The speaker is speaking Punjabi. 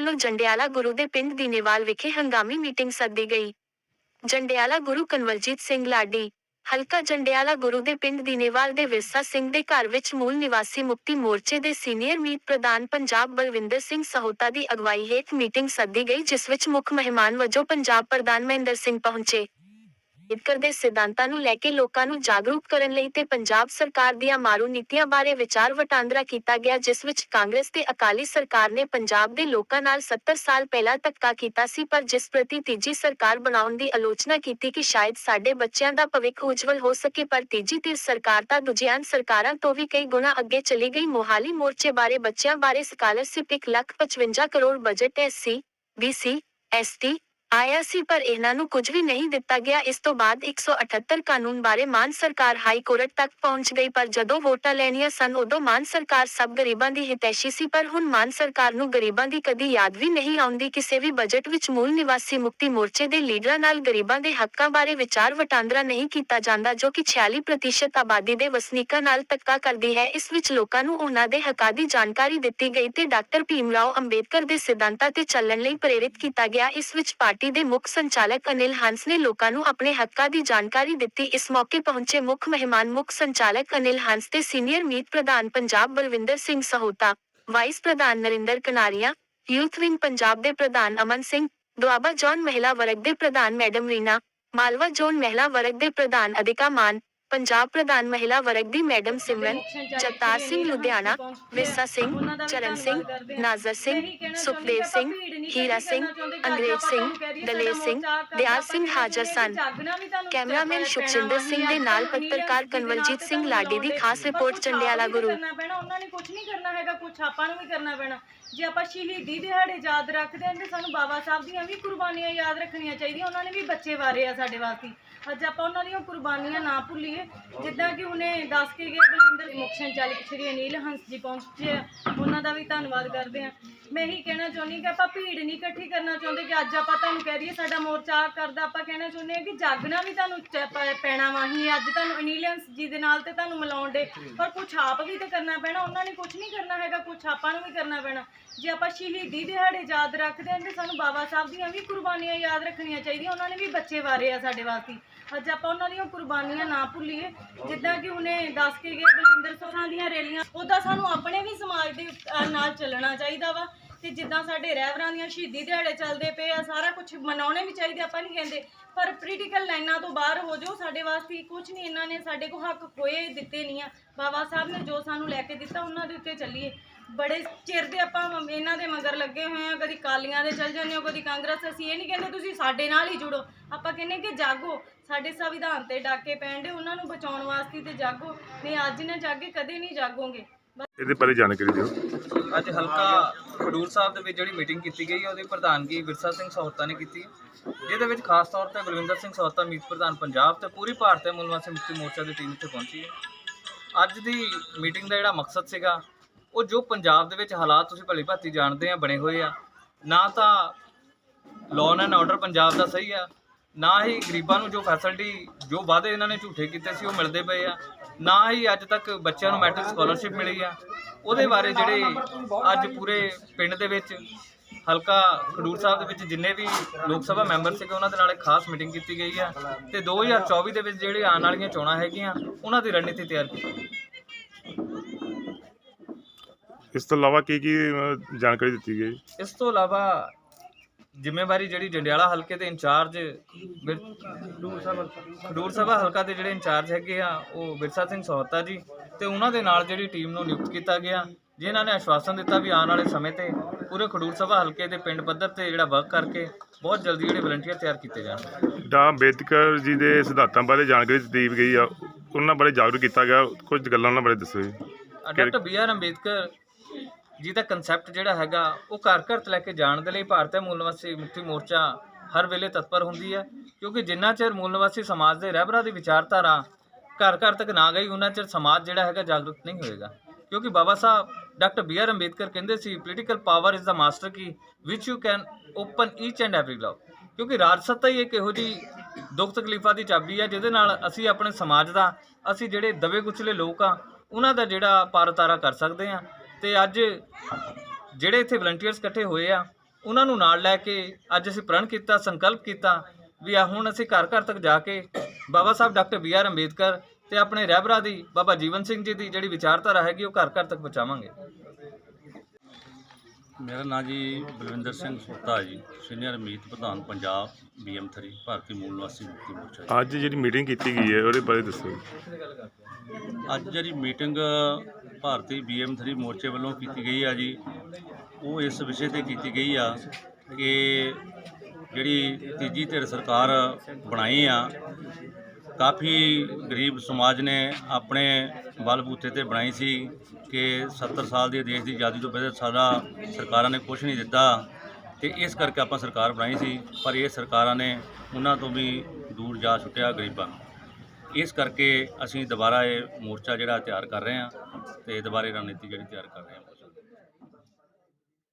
ਵੱਲੋਂ ਜੰਡਿਆਲਾ ਗੁਰੂ ਦੇ ਪਿੰਡ ਦੀਨੇਵਾਲ ਵਿਖੇ ਹੰਗਾਮੀ ਮੀਟਿੰਗ ਸੱਦੀ ਗਈ। ਜੰਡਿਆਲਾ ਗੁਰੂ ਕਨਵਲਜੀਤ ਸਿੰਘ ਲਾਡੀ, ਹਲਕਾ ਜੰਡਿਆਲਾ ਗੁਰੂ ਦੇ ਪਿੰਡ ਦੀਨੇਵਾਲ ਦੇ ਵਿਰਸਾ ਸਿੰਘ ਦੇ ਘਰ ਵਿੱਚ ਮੂਲ ਨਿਵਾਸੀ ਮੁਕਤੀ ਮੋਰਚੇ ਦੇ ਸੀਨੀਅਰ ਮੀਤ ਪ੍ਰਧਾਨ ਪੰਜਾਬ ਬਲਵਿੰਦਰ ਸਿੰਘ ਸਹੋਤਾ ਦੀ ਅਗਵਾਈ ਹੇਠ ਮੀਟਿੰਗ ਸੱਦੀ ਗਈ, ਜਿਸ ਵਿੱਚ ਮੁੱਖ ਮਹਿਮਾਨ ਵਜੋਂ ਪੰਜਾਬ ਪ੍ਰਧਾਨ ਮਹਿੰਦਰ ਸਿੰਘ ਪਹੁੰਚੇ। ਅੰਬੇਦਕਰ ਦੇ ਸਿਧਾਂਤਾਂ ਨੂੰ ਲੈ ਕੇ ਲੋਕਾਂ ਨੂੰ ਜਾਗਰੂਕ ਕਰਨ ਲਈ ਤੇ ਪੰਜਾਬ ਸਰਕਾਰ ਦੀਆਂ ਮਾਰੂ ਨੀਤੀਆਂ ਬਾਰੇ ਵਿਚਾਰ ਵਟਾਂਦਰਾ ਕੀਤਾ ਗਿਆ, ਜਿਸ ਵਿੱਚ ਕਾਂਗਰਸ ਤੇ ਅਕਾਲੀ ਸਰਕਾਰ ਨੇ ਪੰਜਾਬ ਦੇ ਲੋਕਾਂ ਨਾਲ 70 ਸਾਲ ਪਹਿਲਾਂ ਧੱਕਾ ਕੀਤਾ ਸੀ, ਪਰ ਜਿਸ ਪ੍ਰਤੀ ਤੀਜੀ ਸਰਕਾਰ ਬਣਾਉਣ ਦੀ ਆਲੋਚਨਾ ਕੀਤੀ ਕਿ ਸ਼ਾਇਦ ਸਾਡੇ ਬੱਚਿਆਂ ਦਾ ਭਵਿੱਖ ਉਜਵਲ ਹੋ ਸਕੇ, ਪਰ ਤੀਜੀ ਧਿਰ ਸਰਕਾਰ ਤਾਂ ਦੂਜੀਆਂ ਸਰਕਾਰਾਂ ਤੋਂ ਵੀ ਕਈ ਗੁਣਾ ਅੱਗੇ ਚਲੀ ਗਈ। ਮੋਹਾਲੀ ਮੋਰਚੇ ਬਾਰੇ ਬੱਚਿਆਂ ਬਾਰੇ scholarship 1 lakh 55 crore budget SC BC ST ਆਇਆ ਸੀ, ਪਰ ਇਹਨਾਂ ਨੂੰ ਕੁਝ ਵੀ ਨਹੀਂ ਦਿੱਤਾ ਗਿਆ। ਇਸ ਤੋਂ ਬਾਅਦ 178 ਕਾਨੂੰਨ ਬਾਰੇ ਮਾਨ ਸਰਕਾਰ ਹਾਈ ਕੋਰਟ ਤੱਕ ਪਹੁੰਚ ਗਈ, ਪਰ ਜਦੋਂ ਵੋਟਾਂ ਲੈਣੀਆਂ ਸਨ, ਉਦੋਂ ਮਾਨ ਸਰਕਾਰ ਸਭ ਗਰੀਬਾਂ ਦੀ ਹਿਤੈਸ਼ੀ ਸੀ, ਪਰ ਹੁਣ ਮਾਨ ਸਰਕਾਰ ਨੂੰ ਗਰੀਬਾਂ ਦੀ ਕਦੀ ਯਾਦ ਵੀ ਨਹੀਂ ਆਉਂਦੀ। ਕਿਸੇ ਵੀ ਬਜਟ ਵਿੱਚ ਮੂਲ ਨਿਵਾਸੀ ਮੁਕਤੀ ਮੋਰਚੇ ਦੇ ਲੀਡਰਾਂ ਨਾਲ ਗਰੀਬਾਂ ਦੇ ਹੱਕਾਂ ਬਾਰੇ ਵਿਚਾਰ ਵਟਾਂਦਰਾ ਨਹੀਂ ਕੀਤਾ ਜਾਂਦਾ, ਜੋ ਕਿ 46% ਆਬਾਦੀ ਦੇ ਵਸਨੀਕਾਂ ਨਾਲ ਧੱਕਾ ਕਰਦੀ ਹੈ। ਇਸ ਵਿੱਚ ਲੋਕਾਂ ਨੂੰ ਉਹਨਾਂ ਦੇ ਹੱਕਾਂ ਦੀ ਜਾਣਕਾਰੀ ਦਿੱਤੀ ਗਈ ਤੇ ਡਾਕਟਰ ਭੀਮ ਰਾਓ ਅੰਬੇਦਕਰ ਦੇ ਸਿਧਾਂਤਾਂ ਤੇ ਚੱਲਣ ਲਈ ਪ੍ਰੇਰਿਤ ਕੀਤਾ ਗਿਆ। ਇਸ ਵਿੱਚ ਪਾਰਟੀ ਦੇ ਮੁੱਖ ਸੰਚਾਲਕ ਅਨਿਲ ਹੰਸ ਨੇ ਲੋਕਾਂ ਨੂੰ ਆਪਣੇ ਹੱਕਾਂ ਦੀ ਜਾਣਕਾਰੀ ਦਿੱਤੀ ਇਸ ਮੌਕੇ ਪਹੁੰਚੇ ਮੁੱਖ ਮਹਿਮਾਨ ਮੁੱਖ ਸੰਚਾਲਕ ਅਨਿਲ ਹੰਸ ਤੇ ਸੀਨੀਅਰ ਮੀਤ ਪ੍ਰਧਾਨ ਪੰਜਾਬ ਬਲਵਿੰਦਰ ਸਿੰਘ ਸਹੋਤਾ ਵਾਈਸ ਪ੍ਰਧਾਨ ਨਰਿੰਦਰ ਕਨਾਰੀਆ ਯੂਥ ਵਿੰਗ ਪੰਜਾਬ ਦੇ ਪ੍ਰਧਾਨ ਅਮਨ ਸਿੰਘ ਦੁਆਬਾ ਜੌਨ ਮਹਿਲਾ ਵਰਗ ਦੇ ਪ੍ਰਧਾਨ ਮੈਡਮ ਰੀਨਾ ਮਾਲਵਾ ਜ਼ੋਨ ਮਹਿਲਾ ਵਰਗ ਦੇ ਪ੍ਰਧਾਨ ਅਧਿਕਾ ਮਾਨ ਪੰਜਾਬ ਪ੍ਰਧਾਨ ਮਹਿਲਾ ਵਰਗ ਦੀ ਮੈਡਮ ਸਿਮਰਨ ਜਗਤਾਰ ਸਿੰਘ ਲੁਧਿਆਣਾ ਵਿਰਸਾ ਸਿੰਘ ਚਰਨ ਸਿੰਘ ਨਾਜ਼ਰ ਸਿੰਘ ਸੁਖਦੇਵ ਸਿੰਘ ਹੀਰਾ ਸਿੰਘ ਅੰਗਰੇਜ਼ ਸਿੰਘ ਦਲੇਰ ਸਿੰਘ ਦਿਆਲ ਸਿੰਘ ਹਾਜ਼ਰ ਸਨ। ਕੈਮਰਾਮੈਨ ਸੁਖਜਿੰਦਰ ਸਿੰਘ ਦੇ ਨਾਲ ਪੱਤਰਕਾਰ ਕਨਵਲਜੀਤ ਸਿੰਘ ਲਾਡੀ ਦੀ ਖਾਸ ਰਿਪੋਰਟ ਚੰਡਿਆਲਾ ਗੁਰੂ। ਉਹਨਾਂ ਨੇ ਕੁਝ ਨਹੀਂ ਕਰਨਾ ਹੈਗਾ ਕੁਝ ਆਪਾਂ ਨੂੰ ਵੀ ਕਰਨਾ ਪੈਣਾ। ਜੇ ਆਪਾਂ ਸ਼ਹੀਦੀ ਦਿਹਾੜੇ ਯਾਦ ਰੱਖਦੇ ਹਾਂ ਤੇ ਸਾਨੂੰ ਬਾਬਾ ਸਾਹਿਬ ਦੀਆਂ ਵੀ ਕੁਰਬਾਨੀਆਂ ਯਾਦ ਰੱਖਣੀਆਂ ਚਾਹੀਦੀਆਂ ਉਹਨਾਂ ਨੇ ਵੀ ਬੱਚੇ ਵਾਰੇ ਆ ਸਾਡੇ ਵਾਸਤੇ। ਅੱਜ ਆਪਾਂ ਉਹਨਾਂ ਦੀਆਂ ਕੁਰਬਾਨੀਆਂ ਨਾ ਭੁੱਲੀਏ ਜਿੱਦਾਂ ਕਿ ਹੁਣੇ ਦੱਸ ਕੇ ਗਏ ਬਲਵਿੰਦਰ ਮੁੱਖ ਸੰਚਾਲਕ ਸ਼੍ਰੀ ਅਨੀਲ ਹੰਸ ਜੀ ਪਹੁੰਚੇ ਉਹਨਾਂ ਦਾ ਵੀ ਧੰਨਵਾਦ ਕਰਦੇ ਆ ਮੈਂ ਇਹੀ ਕਹਿਣਾ ਚਾਹੁੰਦੀ ਕਿ ਆਪਾਂ ਭੀੜ ਨਹੀਂ ਇਕੱਠੀ ਕਰਨਾ ਚਾਹੁੰਦੇ ਕਿ ਅੱਜ ਆਪਾਂ ਤੁਹਾਨੂੰ ਕਹਿ ਦਈਏ ਸਾਡਾ ਮੋਰਚਾ ਆਹ ਕਰਦਾ ਆਪਾਂ ਕਹਿਣਾ ਚਾਹੁੰਦੇ ਹਾਂ ਕਿ ਜਾਗਣਾ ਵੀ ਤੁਹਾਨੂੰ ਚ- ਪੈਣਾ ਵਾ ਹੀ ਅੱਜ ਤੁਹਾਨੂੰ ਅਨੀਲ ਜੀ ਦੇ ਨਾਲ ਤੇ ਤੁਹਾਨੂੰ ਮਿਲਾਉਣ ਦੇ ਪਰ ਕੁਛ ਆਪ ਵੀ ਤੇ ਕਰਨਾ ਪੈਣਾ ਉਹਨਾਂ ਨੇ ਕੁਛ ਨਹੀਂ ਕਰਨਾ ਹੈਗਾ ਕੁਛ ਆਪਾਂ ਨੂੰ ਵੀ ਕਰਨਾ ਪੈਣਾ। ਜੇ ਆਪਾਂ ਸ਼ਹੀਦੀ ਦਿਹਾੜੇ ਯਾਦ ਰੱਖਦੇ ਹਾਂ ਤੇ ਸਾਨੂੰ ਬਾਬਾ ਸਾਹਿਬ ਦੀਆਂ ਵੀ ਕੁਰਬਾਨੀਆਂ ਯਾਦ ਰੱਖਣੀਆਂ ਚਾਹੀਦੀਆਂ ਉਹਨਾਂ ਨੇ ਵੀ ਬੱਚੇ ਵਾਰੇ ਆ ਸਾਡੇ ਵਾਸਤੇ। ਅੱਜ ਆਪਾਂ ਉਹਨਾਂ ਦੀਆਂ ਕੁਰਬਾਨੀਆਂ ਨਾ ਭੁੱਲੀਏ ਜਿੱਦਾਂ ਕਿ ਹੁਣੇ ਦੱਸ ਕੇ ਗਏ ਬਲਵਿੰਦਰ ਸੋਹਾਂ ਦੀਆਂ ਰੈਲੀਆਂ ਉਹਦਾ ਸਾਨੂੰ ਆਪਣੇ ਵੀ ਸਮਾਜ ਦੇ ਅਹ, ਨਾਲ ਚੱਲਣਾ ਚਾਹੀਦਾ ਵਾ। ਤੇ ਜਿੱਦਾਂ ਸਾਡੇ ਰਹਿਬਰਾਂ ਦੀਆਂ ਸ਼ਹੀਦੀ ਦਿਹਾੜੇ ਚੱਲਦੇ ਪਏ ਆ ਸਾਰਾ ਕੁਝ ਮਨਾਉਣੇ ਵੀ ਚਾਹੀਦੇ ਆਪਾਂ ਨਹੀਂ ਕਹਿੰਦੇ। ਪਰ ਪੋਲੀਟੀਕਲ ਲਾਈਨਾਂ ਤੋਂ ਬਾਹਰ ਹੋ ਜਾਓ ਸਾਡੇ ਵਾਸਤੇ ਕੁਝ ਨਹੀਂ ਇਹਨਾਂ ਨੇ ਸਾਡੇ ਕੋਲ ਹੱਕ ਖੋਏ ਦਿੱਤੇ ਨਹੀਂ ਆ। ਬਾਬਾ ਸਾਹਿਬ ਨੇ ਜੋ ਸਾਨੂੰ ਲੈ ਕੇ ਦਿੱਤਾ ਉਹਨਾਂ ਦੇ ਉੱਤੇ ਚੱਲੀਏ। ਬੜੇ ਚਿਰ ਦੇ ਆਪਾਂ ਇਹਨਾਂ ਦੇ ਮਗਰ ਲੱਗੇ ਹੋਏ ਆ ਕਦੀ ਕਾਲੀਆਂ ਦੇ ਚੱਲ ਜਾਂਦੇ ਹੋ ਕਦੀ ਕਾਂਗਰਸ ਅਸੀਂ ਇਹ ਨਹੀਂ ਕਹਿੰਦੇ ਤੁਸੀਂ ਸਾਡੇ ਨਾਲ ਹੀ ਜੁੜੋ। ਆਪਾਂ ਕਹਿੰਦੇ ਕਿ ਜਾਗੋ ਸਾਡੇ ਸੰਵਿਧਾਨ ਤੇ ਡਾਕੇ ਪੈਣ ਦੇ ਉਹਨਾਂ ਨੂੰ ਬਚਾਉਣ ਵਾਸਤੇ ਤੇ ਜਾਗੋ। ਨਹੀਂ ਅੱਜ ਨਾ ਜਾਗੇ ਕਦੇ ਨਹੀਂ ਜਾਗੋਗੇ। ਇਹਦੇ ਬਾਰੇ ਜਾਣਕਾਰੀ ਦਿਓ। ਅੱਜ ਹਲਕਾ ਖਡੂਰ ਸਾਹਿਬ ਦੇ ਵਿੱਚ ਜਿਹੜੀ ਮੀਟਿੰਗ ਕੀਤੀ ਗਈ ਹੈ, ਉਹਦੀ ਪ੍ਰਧਾਨਗੀ ਵਿਰਸਾ ਸਿੰਘ ਸਹੋਤਾ ਨੇ ਕੀਤੀ। ਜਿਹਦੇ ਵਿੱਚ ਖਾਸ ਤੌਰ ਤੇ ਬਲਵਿੰਦਰ ਸਿੰਘ ਸਹੋਤਾ ਮੀਤ ਪ੍ਰਧਾਨ ਪੰਜਾਬ ਤੇ ਪੂਰੀ ਭਾਰਤੀ ਮੂਲ ਨਿਵਾਸੀ ਮੋਰਚਾ ਦੀ ਟੀਮ ਇੱਥੇ ਪਹੁੰਚੀ ਹੈ। ਅੱਜ ਦੀ ਮੀਟਿੰਗ ਦਾ ਜਿਹੜਾ ਮਕਸਦ ਸੀਗਾ, ਉਹ ਜੋ ਪੰਜਾਬ ਦੇ ਵਿੱਚ ਹਾਲਾਤ ਤੁਸੀਂ ਭਲੀ ਭਾਂਤੀ ਜਾਣਦੇ ਆ, ਬਣੇ ਹੋਏ ਆ, ਨਾ ਤਾਂ ਲਾਅ ਐਂਡ ਆਰਡਰ ਪੰਜਾਬ ਦਾ ਸਹੀ ਆ ਨਾ ਹੀ ਗਰੀਬਾਂ ਨੂੰ ਜੋ ਫੈਸਿਲਿਟੀ ਜੋ ਵਾਅਦੇ ਇਹਨਾਂ ਨੇ ਝੂਠੇ ਕੀਤੇ ਸੀ ਉਹ ਮਿਲਦੇ ਪਏ ਆ। ਨਾ ਹੀ ਅੱਜ ਤੱਕ ਬੱਚਿਆਂ ਨੂੰ ਮੈਟ੍ਰਿਕ ਸਕਾਲਰਸ਼ਿਪ ਮਿਲੀ ਆ। ਉਹਦੇ ਬਾਰੇ ਜਿਹੜੇ ਅੱਜ ਪੂਰੇ ਪਿੰਡ ਦੇ ਵਿੱਚ ਹਲਕਾ ਖਡੂਰ ਸਾਹਿਬ ਦੇ ਵਿੱਚ ਜਿੰਨੇ ਵੀ ਲੋਕ ਸਭਾ ਮੈਂਬਰ ਸੀਗੇ ਉਹਨਾਂ ਦੇ ਨਾਲ ਇੱਕ ਖਾਸ ਮੀਟਿੰਗ ਕੀਤੀ ਗਈ ਆ। ਤੇ 2024 ਦੇ ਵਿੱਚ ਜਿਹੜੇ ਆਉਣ ਵਾਲੀਆਂ ਚੋਣਾਂ ਹੈਗੀਆਂ ਉਹਨਾਂ ਦੀ ਰਣਨੀਤੀ ਤਿਆਰ ਕੀਤੀ ਗਈ। ਇਸ ਤੋਂ ਇਲਾਵਾ ਕੀ ਕੀ ਜਾਣਕਾਰੀ ਦਿੱਤੀ ਗਈ? ਇਸ ਤੋਂ ਇਲਾਵਾ ਜ਼ਿੰਮੇਵਾਰੀ ਜਿਹੜੀ ਜੰਡਿਆਲਾ ਹਲਕੇ ਦੇ ਇੰਚਾਰਜ ਖਡੂਰ ਸਭਾ ਹਲਕਾ ਦੇ ਜਿਹੜੇ ਇੰਚਾਰਜ ਹੈਗੇ ਆ ਉਹ ਵਿਰਸਾ ਸਿੰਘ ਸਹੋਤਾ ਜੀ ਤੇ ਉਹਨਾਂ ਦੇ ਨਾਲ ਜਿਹੜੀ ਟੀਮ ਨੂੰ ਨਿਯੁਕਤ ਕੀਤਾ ਗਿਆ। ਜਿਨ੍ਹਾਂ ਨੇ ਆਸ਼ਵਾਸਨ ਦਿੱਤਾ ਵੀ ਆਉਣ ਵਾਲੇ ਸਮੇਂ ਤੇ ਪੂਰੇ ਖਡੂਰ ਸਭਾ ਹਲਕੇ ਦੇ ਪਿੰਡ ਪੱਧਰ ਤੇ ਜਿਹੜਾ ਵਰਕ ਕਰਕੇ ਬਹੁਤ ਜਲਦੀ ਜਿਹੜੇ ਵਲੰਟੀਅਰ ਤਿਆਰ ਕੀਤੇ ਜਾਣਗੇ ਡਾ. ਅੰਬੇਦਕਰ ਜੀ ਦੇ ਸਿਧਾਂਤਾਂ ਬਾਰੇ ਜਾਣਕਾਰੀ ਦਿੱਤੀ ਗਈ ਆ ਉਹਨਾਂ ਬਾਰੇ ਜਾਗਰੂਕ ਕੀਤਾ ਗਿਆ ਕੁਝ ਗੱਲਾਂ ਉਹਨਾਂ ਬਾਰੇ ਦੱਸੋ ਜੀ। ਡਾਕਟਰ ਬੀ ਆਰ ਅੰਬੇਦਕਰ ਜਿਹਦਾ ਦਾ ਕਨਸੈਪਟ ਜਿਹੜਾ ਹੈਗਾ, ਉਹ ਘਰ ਘਰ ਤੋਂ ਲੈ ਕੇ ਜਾਣ ਦੇ ਲਈ ਭਾਰਤੀ ਮੂਲ ਨਿਵਾਸੀ ਮੁਕਤੀ ਮੋਰਚਾ ਹਰ ਵੇਲੇ ਤਤਪਰ ਹੁੰਦੀ ਹੈ। ਕਿਉਂਕਿ ਜਿੰਨਾ ਚਿਰ ਮੂਲ ਨਿਵਾਸੀ ਸਮਾਜ ਦੇ ਰਹਿਬਰਾਂ ਦੀ ਵਿਚਾਰਧਾਰਾ ਘਰ ਘਰ ਤੱਕ ਨਾ ਗਈ ਉਹਨਾਂ ਚਿਰ ਸਮਾਜ ਜਿਹੜਾ ਹੈਗਾ ਜਾਗਰੂਕ ਨਹੀਂ ਹੋਏਗਾ। ਕਿਉਂਕਿ Baba Sahib, doctor B R Ambedkar ਕਹਿੰਦੇ ਸੀ political power is the master key which you can open each and every love ਕਿਉਂਕਿ ਰਾਜ ਸੱਤਾ ਹੀ ਇੱਕ ਇਹੋ ਜੀ ਦੁੱਖ ਤਕਲੀਫਾਂ ਦੀ ਚਾਬੀ ਹੈ, ਜਿਹਦੇ ਨਾਲ ਅਸੀਂ ਆਪਣੇ ਸਮਾਜ ਦਾ, ਅਸੀਂ ਜਿਹੜੇ ਦਬੇ ਕੁਚਲੇ ਲੋਕ ਆ ਉਹਨਾਂ ਦਾ ਜਿਹੜਾ ਪਾਰਤਾਰਾ ਕਰ ਸਕਦੇ ਆ ਤੇ ਅੱਜ ਜਿਹੜੇ ਇੱਥੇ ਵਲੰਟੀਅਰਸ ਇਕੱਠੇ ਹੋਏ ਆ ਉਹਨਾਂ ਨੂੰ ਨਾਲ ਲੈ ਕੇ ਅੱਜ ਅਸੀਂ ਪ੍ਰਣ ਕੀਤਾ ਸੰਕਲਪ ਕੀਤਾ ਵੀ ਆ ਹੁਣ ਅਸੀਂ ਘਰ ਘਰ ਤੱਕ ਜਾ ਕੇ Baba Sahib doctor B R Ambedkar ਤੇ ਆਪਣੇ ਰਹਿਬਰਾਂ ਦੀ ਬਾਬਾ ਜੀਵਨ ਸਿੰਘ ਜੀ ਦੀ ਜਿਹੜੀ ਵਿਚਾਰਧਾਰਾ ਹੈਗੀ ਉਹ ਘਰ ਘਰ ਤੱਕ ਪਹੁੰਚਾਵਾਂਗੇ ਮੇਰਾ ਨਾਂ ਜੀ ਬਲਵਿੰਦਰ ਸਿੰਘ ਸੋਤਾ ਜੀ ਸੀਨੀਅਰ ਮੀਤ ਪ੍ਰਧਾਨ ਪੰਜਾਬ ਬੀਐਮ3 ਭਾਰਤੀ ਮੂਲ ਨਿਵਾਸੀ ਮੁਕਤੀ ਮੋਰਚਾ ਜੀ। ਅੱਜ ਜਿਹੜੀ ਮੀਟਿੰਗ ਕੀਤੀ ਗਈ ਹੈ ਉਹਦੇ ਬਾਰੇ ਦੱਸੋ। ਅੱਜ ਜਿਹੜੀ ਮੀਟਿੰਗ ਭਾਰਤੀ ਬੀਐਮ3 ਮੋਰਚੇ ਵੱਲੋਂ ਕੀਤੀ ਗਈ ਆ ਜੀ। ਉਹ ਇਸ ਵਿਸ਼ੇ ਤੇ ਕੀਤੀ ਗਈ ਆ ਕਿ ਜਿਹੜੀ ਤੀਜੀ ਧਿਰ ਸਰਕਾਰ ਬਣਾਈ ਆ, ਕਾਫੀ ਗਰੀਬ ਸਮਾਜ ਨੇ ਆਪਣੇ ਬਲਬੂਤੇ ਤੇ ਬਣਾਈ ਸੀ ਕਿ 70 ਸਾਲ ਦੀ ਦੇਸ਼ ਦੀ ਆਜ਼ਾਦੀ ਤੋਂ ਪਹਿਲਾਂ ਸਾਡਾ ਸਰਕਾਰਾਂ ਨੇ ਕੁਝ ਨਹੀਂ ਦਿੱਤਾ ਤੇ ਇਸ ਕਰਕੇ ਆਪਾਂ ਸਰਕਾਰ ਬਣਾਈ ਸੀ, ਪਰ ਇਹ ਸਰਕਾਰਾਂ ਨੇ ਉਹਨਾਂ ਤੋਂ ਵੀ ਦੂਰ ਜਾ ਛੁੱਟਿਆ ਗਰੀਬਾਂ ਨੂੰ। ਇਸ ਕਰਕੇ ਅਸੀਂ ਦੁਬਾਰਾ ਇਹ ਮੋਰਚਾ ਜਿਹੜਾ ਤਿਆਰ ਕਰ ਰਹੇ ਹਾਂ। ਤੇ ਦੁਬਾਰੇ ਰਣਨੀਤੀ ਜਿਹੜੀ ਤਿਆਰ ਕਰ ਰਹੇ ਹਾਂ।